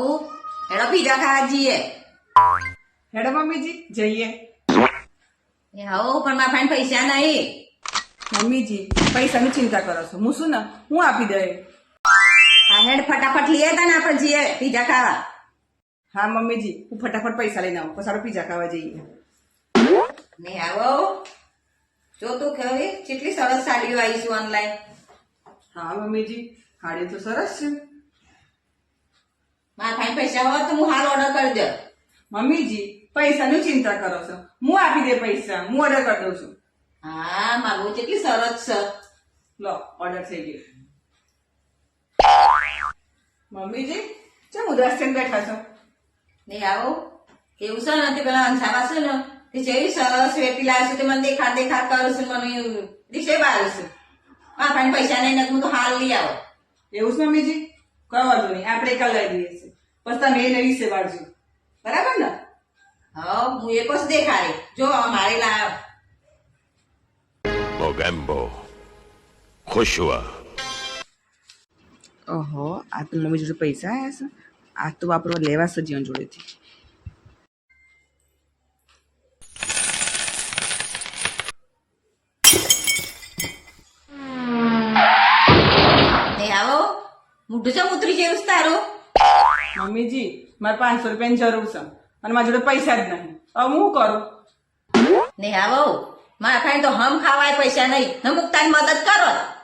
હવ હેડો પીઝા ખાવા જઈએ હેડો મમ્મીજી જઈએ. એ હવ પણ મારા પાસે પૈસા નહીં. મમ્મીજી પૈસાની ચિંતા કરો છો. હું શું ને હું આપી દઉં હા હેડ ફટાફટ લઈએ તા ને આપણે જઈએ પીઝા ખાવા. હા મમ્મીજી હું ફટાફટ પૈસા લઈને આવું. પછી પીઝા ખાવા જઈએ. ને આવો. જો તું કેવી કેટલી સરસ સાડીઓ આવી છે ઓનલાઈન હા મમ્મીજી હાડી તો સરસ છે. પાસે હોય તો હું હાલ ઓર્ડર કરી દે મમ્મીજી પૈસાની ચિંતા કરો છો. હું આપી દે પૈસા હું ઓર્ડર કરી દઉં છું. હા મારું કેટલી સરસ છે. લો ઓર્ડર થઈ ગયો. મમ્મીજી ચમ ઉદાસ થઈને બેઠા છો? નહીં આવો. એવું છે ને તે પેલા અંધારા છે ને તે જેવી સરસ વેટી લાવશે તે મને દેખા દેખા કરશે મને દિશે બારે છે. મારા પૈસા નહીં નથી હું તો હાલ લઈ આવો. એવું છે મમ્મીજી? કોઈ વાંધો નહીં આપણે કલર લઈ દઈએ છીએ. પછી તમે એ નવી સેવા વાળજો બરાબર ને? હા હું એ પછી દેખાડે. જો મારે લાવ Mogambo. ખુશ હુઆ ઓહો આ તો મમ્મી જોડે પૈસા આવ્યા છે. આ તો વાપરવા લેવા સજીવન જોડેથી. ને આવો. મોઢું છે ઉતરી જેવું છે તારું. મમ્મીજી, મારે પાંચસો રૂપિયાની જરૂર છે. અને મારા જોડે પૈસા જ નહીં. હવે હું કરું? ને બહુ મારા ખાઈ તો હમ ખાવાય પૈસા નહીં. ને મુક્તાની મદદ કરો.